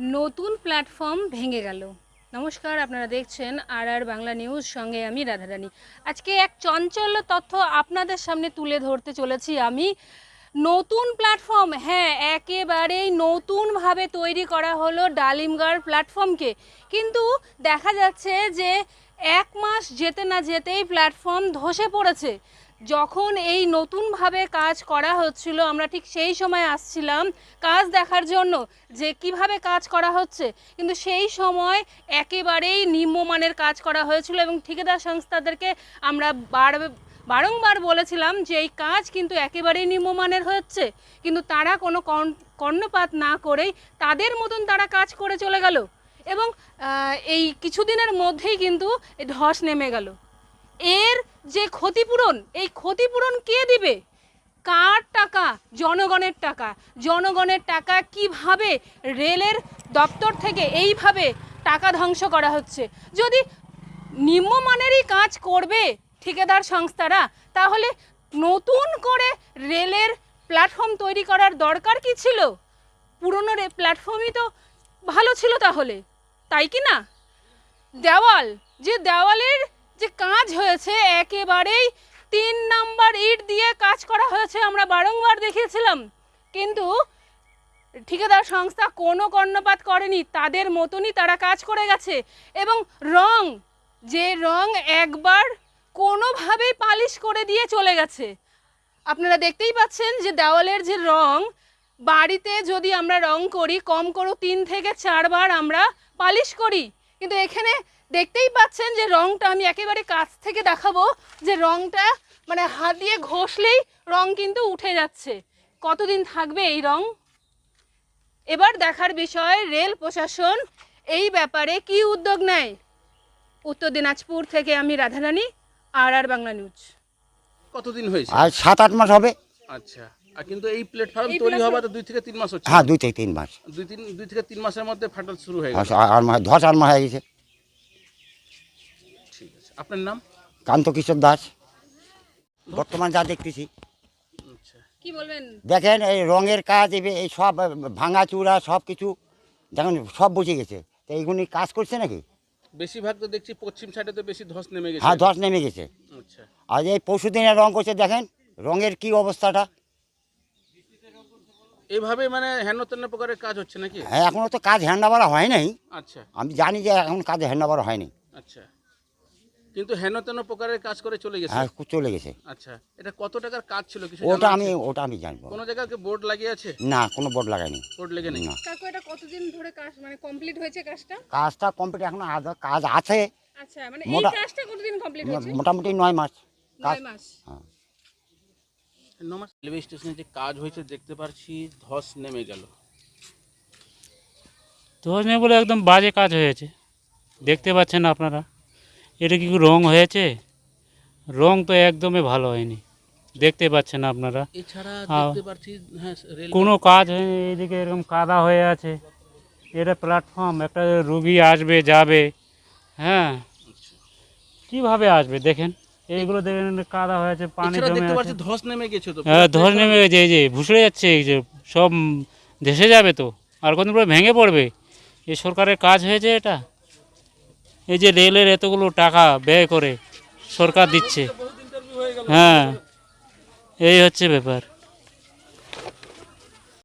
নতুন প্ল্যাটফর্ম ভেঙে গেল। নমস্কার, আপনারা দেখছেন আর আর বাংলা নিউজ সঙ্গে আমি রাধারানী। আজকে এক চঞ্চল তথ্য আপনাদের সামনে তুলে ধরতে চলেছি আমি। নতুন প্ল্যাটফর্ম হ্যাঁ একেবারেই নতুনভাবে তৈরি করা হলো ডালিমগড় প্ল্যাটফর্মকে কিন্তু দেখা যাচ্ছে যে এক মাস যেতে না যেতেই প্ল্যাটফর্ম ধসে পড়েছে। যখন এই নতুনভাবে কাজ করা হচ্ছিল, আমরা ঠিক সেই সময় আসছিলাম কাজ দেখার জন্য যে কীভাবে কাজ করা হচ্ছে। কিন্তু সেই সময় একেবারেই নিম্নমানের কাজ করা হয়েছিল এবং ঠিকাদার সংস্থাদেরকে আমরা বার, বারংবার বলেছিলাম যে এই কাজ কিন্তু একেবারেই নিম্নমানের হচ্ছে। কিন্তু তারা কোনো কর্ণ- কর্ণপাত না করেই তাদের মতন তারা কাজ করে চলে গেল। এবং এই কিছুদিনের মধ্যেই কিন্তু ধস নেমে গেল। এর যে ক্ষতিপূরণ, এই ক্ষতিপূরণ কে দিবে? কার টাকা? জনগণের টাকা। জনগণের টাকা কীভাবে রেলের দপ্তর থেকে এইভাবে টাকা ধ্বংস করা হচ্ছে? যদি নিম্নমানেরই কাজ করবে ঠিকাদার সংস্থারা, তাহলে নতুন করে রেলের প্ল্যাটফর্ম তৈরি করার দরকার কি ছিল? পুরনো প্ল্যাটফর্মই তো ভালো ছিল তাহলে। তাই কি না? দেওয়াল, যে দেওয়ালের যে কাজ হয়েছে, একেবারেই তিন নাম্বার ইট দিয়ে কাজ করা হয়েছে, আমরা বারংবার দেখিয়েছিলাম। কিন্তু ঠিকাদার সংস্থা কোনো কর্ণপাত করেনি, তাদের মতনই তারা কাজ করে গেছে। এবং রং, যে রং একবার কোনোভাবেই পালিশ করে দিয়ে চলে গেছে। আপনারা দেখতেই পাচ্ছেন যে দেওয়ালের যে রং বাড়িতে যদি আমরা রং করি কম করে তিন থেকে চারবার আমরা পালিশ করি। কিন্তু এখানে দেখতেই পাচ্ছেন যে রংটা আমি একেবারে কাছ থেকে দেখাবো যে রংটা মানে হাত দিয়ে ঘষলেই রং কিন্তু উঠে যাচ্ছে। কতদিন থাকবে এই রং? এবার দেখার বিষয় রেল প্রশাসন এই ব্যাপারে কি উদ্যোগ নেয়? উত্তর দিনাজপুর থেকে আমি Radharani R R Bangla news. কতদিন হয়েছে? আর সাত আট মাস হবে। আচ্ছা। কিন্তু এই প্ল্যাটফর্ম তৈরি হওয়ার দুই থেকে তিন মাস হচ্ছে। হ্যাঁ দুই থেকে তিন মাস। দুই তিন দুই থেকে তিন মাসের মধ্যে ফাটল শুরু হয়ে আর গেল আর মাস ধস আর মাস হয়ে গেছে। ঠিক আছে। আপনার নাম? কান্ত কিশোর দাস। বর্তমান যা দেখতেছি। আচ্ছা। কি বলবেন? দেখেন এই রঙের কাজ এই এই সব ভাঙা চূড়া সব কিছু দেখেন সব বুঝে গেছে। তো এইগুলি কাজ করছে নাকি? বেশিরভাগ তো দেখছি পশ্চিম সাইডে তো বেশি ধস নেমে গেছে। হ্যাঁ ধস নেমে গেছে। আচ্ছা। আর এই পরশু দিনের রং করছে দেখেন রঙের কি অবস্থাটা? এইভাবে মানে হেন প্রকারের কাজ হচ্ছে নাকি? হ্যাঁ এখনও তো কাজ হ্যান্ডাবারা হয় নাই। আচ্ছা। আমি জানি যে এখন কাজ হ্যান্ডাবারা হয়নি। আচ্ছা। কিন্তু হেন তেন প্রকারের কাজ করে চলে গেছে? হ্যাঁ চলে গেছে। আচ্ছা। এটা কত টাকার কাজ ছিল কিছু ওটা জানা আমি আছে? ওটা আমি জানব। কোনো জায়গায় কি বোর্ড লাগিয়ে আছে? না কোনো বোর্ড লাগায়নি। বোর্ড লেগে নেই? না। কাকু এটা কতদিন ধরে কাজ মানে কমপ্লিট হয়েছে কাজটা? কাজটা কমপ্লিট এখন আধা কাজ আছে। আচ্ছা মানে এই মোটা- কাজটা কতদিন কমপ্লিট হয়েছে? মোটামুটি নয় মাস। কাজ নয় মাস। হ্যাঁ। নমস্কার রেলওয়ে স্টেশনে যে কাজ হয়েছে দেখতে পাচ্ছি ধস নেমে গেল। ধস নেই বলে একদম বাজে কাজ হয়েছে। দেখতে পাচ্ছেন আপনারা এটা কি রং হয়েছে? রং তো একদমই ভালো হয়নি। দেখতে পাচ্ছেন আপনারা। এছাড়া হ্যাঁ। কোনো কাজ হয়নি এইদিকে এরকম কাদা হয়ে আছে। এটা প্ল্যাটফর্ম একটা রুগী আসবে যাবে হ্যাঁ। কীভাবে আসবে দেখেন। এইগুলো দেখেন কাদা হয়েছে পানি দেখতে পাচ্ছি ধস নেমে গেছে তো। হ্যাঁ ধস নেমে গেছে এই যে ভুসড়ে যাচ্ছে এই যে সব দেশে যাবে তো। আর কতদিন পরে ভেঙে পড়বে। এই সরকারের কাজ হয়েছে এটা। এই যে রেলের এতগুলো টাকা ব্যয় করে সরকার দিচ্ছে। হ্যাঁ এই হচ্ছে ব্যাপার।